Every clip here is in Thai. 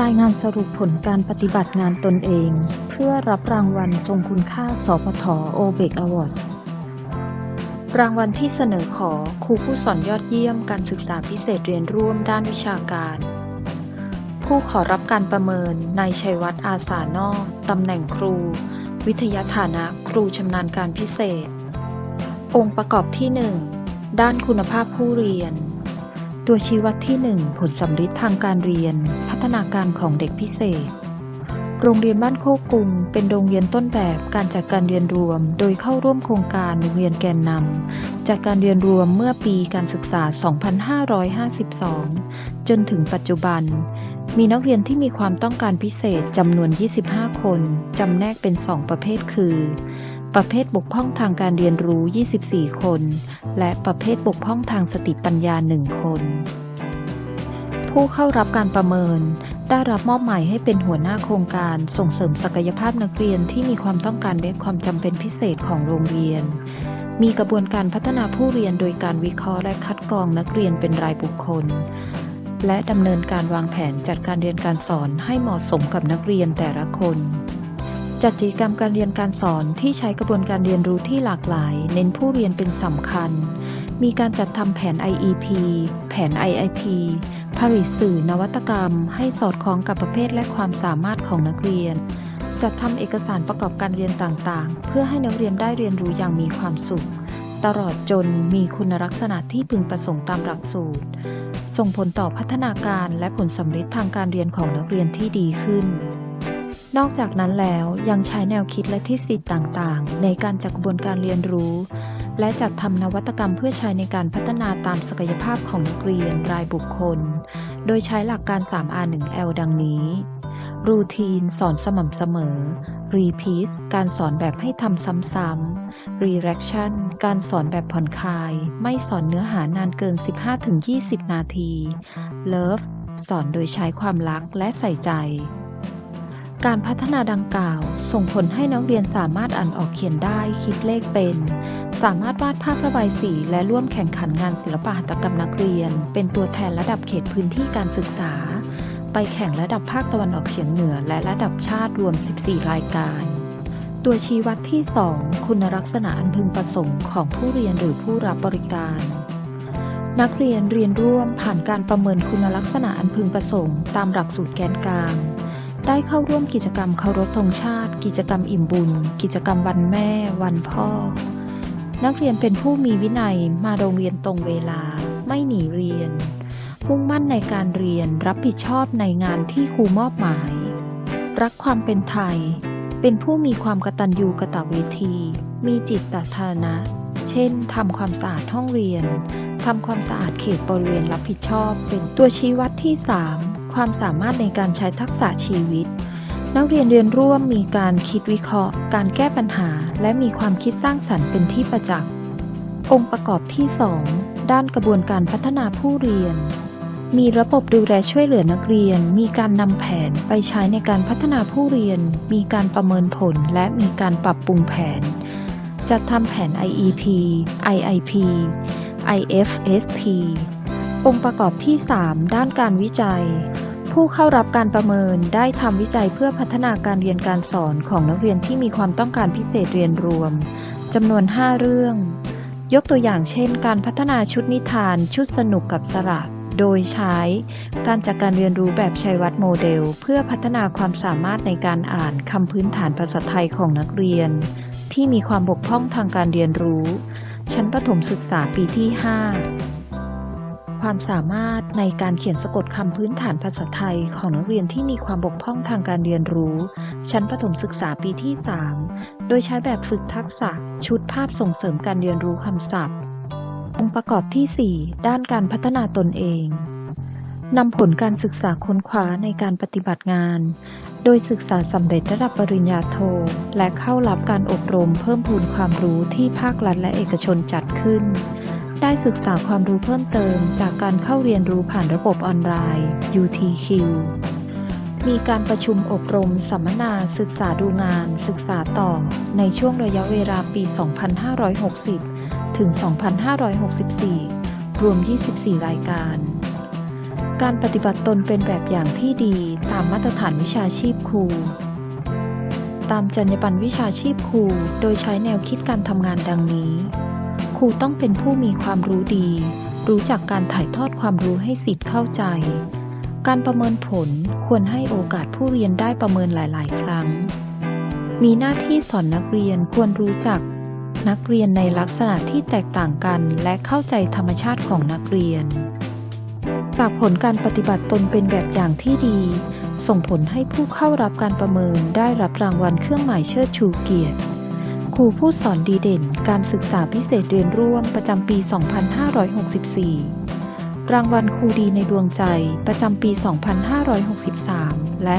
รายงานสรุปผลการปฏิบัติงานตนเอง เพื่อรับรางวัลทรงคุณค่า สพทโอเบกอวอร์ดรางวัลที่เสนอขอครูผู้สอนยอดเยี่ยมการศึกษาพิเศษเรียนร่วมด้านวิชาการ ผู้ขอรับการประเมินนายชัยวัฒน์อาสานอกตำแหน่งครู วิทยาฐานะครูชำนาญการพิเศษ องค์ประกอบที่ 1 ด้านคุณภาพผู้เรียน ตัวชี้วัดที่ 1 ผลสำลิดทางการเรียน พัฒนาการของเด็กพิเศษ โรงเรียนบ้านโคกรุง เป็นโรงเรียนต้นแบบการจัดการเรียนรวม โดยเข้าร่วมโครงการโรงเรียนแกนนำจากการเรียนรวมเมื่อปีการศึกษา 2552 จนถึงปัจจุบัน มีนักเรียนที่มีความต้องการพิเศษจำนวน 25 คนจำแนกเป็น 2 ประเภทคือ ประเภทบกพร่องทางการเรียนรู้ 24 คน และประเภทบกพร่องทางสติปัญญา 1 คน ผู้เข้ารับการประเมินได้รับมอบหมายให้เป็นหัวหน้าโครงการส่งเสริมศักยภาพนักเรียนที่มีความต้องการและความจำเป็นพิเศษของโรงเรียน มีกระบวนการพัฒนาผู้เรียนโดยการวิเคราะห์และคัดกรองนักเรียนเป็นรายบุคคล และดำเนินการวางแผนจัดการเรียนการสอนให้เหมาะสมกับนักเรียนแต่ละคน จัดกิจกรรมการเรียนการสอนที่ใช้กระบวนการเรียนรู้ที่หลากหลาย เน้นผู้เรียนเป็นสำคัญ มีการจัดทำแผน IEP แผน IIP ผลิตสื่อนวัตกรรม ให้สอดคล้องกับประเภทและความสามารถของนักเรียน จัดทำเอกสารประกอบการเรียนต่างๆ เพื่อให้นักเรียนได้เรียนรู้อย่างมีความสุข ตลอดจนมีคุณลักษณะที่พึงประสงค์ตามหลักสูตร ส่งผลต่อพัฒนาการและผลสำเร็จทางการเรียนของนักเรียนที่ดีขึ้น นอกจากนั้นแล้วยังใช้แนวคิดและทฤษฎีต่างๆ ในการจัดกระบวนการเรียนรู้ และจัดทำนวัตกรรมเพื่อใช้ในการพัฒนาตามศักยภาพของนักเรียนรายบุคคล โดยใช้หลักการ 3R1L ดังนี้รูทีนสอนสม่ำเสมอ Repeat การสอนแบบให้ทำซ้ำๆ Reaction การสอนแบบผ่อนคลาย ไม่สอนเนื้อหานานเกิน 15-20 นาที Love สอนโดยใช้ความรักและใส่ใจ การพัฒนาดังกล่าว ส่งผลให้นักเรียนสามารถอ่านออกเขียนได้ คิดเลขเป็น สามารถวาดภาพระบายสี และร่วมแข่งขันงานศิลปหัตถกรรมนักเรียน เป็นตัวแทนระดับเขตพื้นที่การศึกษา ไปแข่งระดับภาคตะวันออกเฉียงเหนือ และระดับชาติรวม 14 รายการ ตัวชี้วัดที่ 2 คุณลักษณะอันพึงประสงค์ของผู้เรียนหรือผู้รับบริการนักเรียนเรียนร่วมผ่านการประเมินคุณลักษณะอันพึงประสงค์ตามหลักสูตรแกนกลาง ได้เข้าร่วมกิจกรรมเคารพธงชาติ กิจกรรมอิ่มบุญ กิจกรรมวันแม่ วันพ่อ นักเรียนเป็นผู้มีวินัยมาโรงเรียนตรงเวลา ไม่หนีเรียนมุ่งมั่นในการเรียนรับผิดชอบในงานที่ครูมอบหมาย รักความเป็นไทย เป็นผู้มีความกตัญญูกตเวที มีจิตสาธารณะ เช่นทำความสะอาดห้องเรียนทำความสะอาดเขตบริเวณรับผิดชอบเป็นตัวชี้วัดที่ 3 ความสามารถในการใช้ทักษะชีวิต นักเรียนเรียนร่วมมีการคิดวิเคราะห์ การแก้ปัญหา และมีความคิดสร้างสรรค์เป็นที่ประจักษ์ องค์ประกอบที่ 2 ด้านกระบวนการพัฒนาผู้เรียน มีระบบดูแลช่วยเหลือนักเรียน มีการนำแผนไปใช้ในการพัฒนาผู้เรียน มีการประเมินผลและมีการปรับปรุงแผน จัดทำแผน IEP IIP IFSP องค์ประกอบที่ 3 ด้านการวิจัย ผู้เข้ารับการประเมินได้ทำวิจัยเพื่อพัฒนาการเรียนการสอนของนักเรียนที่มีความต้องการพิเศษเรียนรวมจำนวน 5 เรื่อง ยกตัวอย่างเช่น การพัฒนาชุดนิทาน ชุดสนุกกับสระโดยใช้การจัดกการเรียนรู้แบบชัยวัฒน์โมเดล เพื่อพัฒนาความสามารถในการอ่านคำพื้นฐานภาษาไทยของนักเรียน ที่มีความบกพร่องทางการเรียนรู้ ชั้นประถมศึกษาปีที่ 5 ความสามารถในการเขียนสะกดคำพื้นฐานภาษาไทยของนักเรียนที่มีความบกพร่องทางการเรียนรู้ ชั้นประถมศึกษาปีที่ 3 โดยใช้แบบฝึกทักษะ ชุดภาพส่งเสริมการเรียนรู้คำศัพท์ องค์ประกอบที่ 4 ด้านการพัฒนาตนเองนำผลการศึกษาค้นคว้าในการปฏิบัติงาน โดยศึกษาสำเร็จระดับปริญญาโท และเข้ารับการอบรมเพิ่มพูนความรู้ที่ภาครัฐและเอกชนจัดขึ้น ได้ศึกษาความรู้เพิ่มเติมจากการเข้าเรียนรู้ผ่านระบบออนไลน์ UTQ มีการประชุมอบรม สัมมนาศึกษาดูงาน ศึกษาต่อ ในช่วงระยะเวลาปี 2560 ถึง 2564 รวม 24 รายการ การปฏิบัติตนเป็นแบบอย่างที่ดีตามมาตรฐานวิชาชีพครู ตามจรรยาบรรณวิชาชีพครู โดยใช้แนวคิดการทำงานดังนี้ ครูต้องเป็นผู้มีความรู้ดี รู้จักการถ่ายทอดความรู้ให้สิทธิ์เข้าใจ การประเมินผลควรให้โอกาสผู้เรียนได้ประเมินหลาย ๆ ครั้ง มีหน้าที่สอนนักเรียนควรรู้จัก นักเรียนในลักษณะที่แตกต่างกันและเข้าใจธรรมชาติของนักเรียน จากผลการปฏิบัติตนเป็นแบบอย่างที่ดี ส่งผลให้ผู้เข้ารับการประเมินได้รับรางวัลเครื่องหมายเชิดชูเกียรติ ครูผู้สอนดีเด่น การศึกษาพิเศษเรียนร่วมประจำปี 2564 รางวัลครูดีในดวงใจประจำปี 2563 และ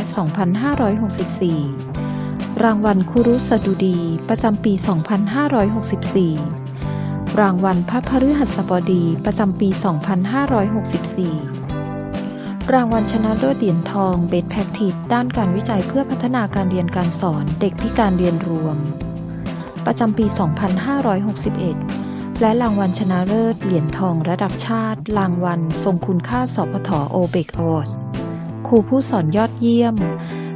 2564 รางวัลครูรุสดุดีประจำปี 2564 รางวัลพระพฤหัสบดีประจำปี 2564รางวัลชนะเลิศเหรียญทองเบสแพคทิดด้านการวิจัยเพื่อพัฒนาการเรียนการสอนเด็กพิการเรียนรวม ประจำปี 2561 และรางวัลชนะเลิศเหรียญทองระดับชาติ รางวัลทรงคุณค่าสพทโอเบกอวอร์ดครูผู้สอนยอดเยี่ยม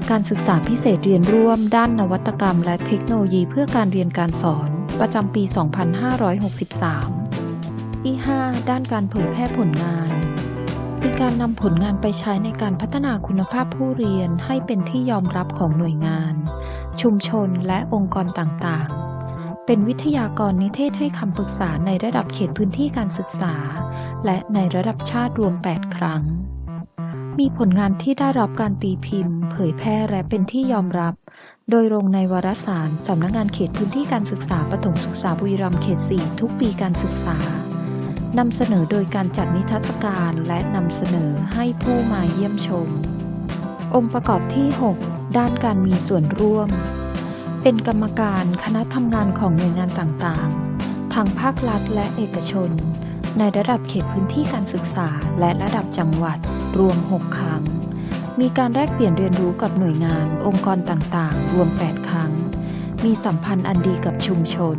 การศึกษาพิเศษเรียนร่วม ด้านนวัตกรรม และเทคโนโลยีเพื่อการเรียนการสอน ประจำปี 2563 ที่ 5 ด้านการเผยแพร่ผลงานมีการนำผลงานไปใช้ในการพัฒนาคุณภาพผู้เรียนให้เป็นที่ยอมรับของหน่วยงาน ชุมชนและองค์กรต่างๆ เป็นวิทยากรนิเทศให้คำปรึกษาในระดับเขตพื้นที่การศึกษา และในระดับชาติรวม 8 ครั้ง มีผลงานที่ได้รับการตีพิมพ์ เผยแพร่และเป็นที่ยอมรับ โดยลงในวารสารสำนักงานเขตพื้นที่การศึกษาปฐมศึกษาบุรีรัมย์เขต 4 ทุกปีการศึกษานำเสนอโดยการจัดนิทรรศการและนำเสนอให้ผู้มาเยี่ยมชม องค์ประกอบที่ 6 ด้านการมีส่วนร่วม เป็นกรรมการคณะทำงานของหน่วยงานต่างๆทางภาครัฐและเอกชน ในระดับเขตพื้นที่การศึกษาและระดับจังหวัดรวม 6 ครั้ง มีการแลกเปลี่ยนเรียนรู้กับหน่วยงานองค์กรต่างๆ รวม 8 ครั้ง มีสัมพันธ์อันดีกับชุมชน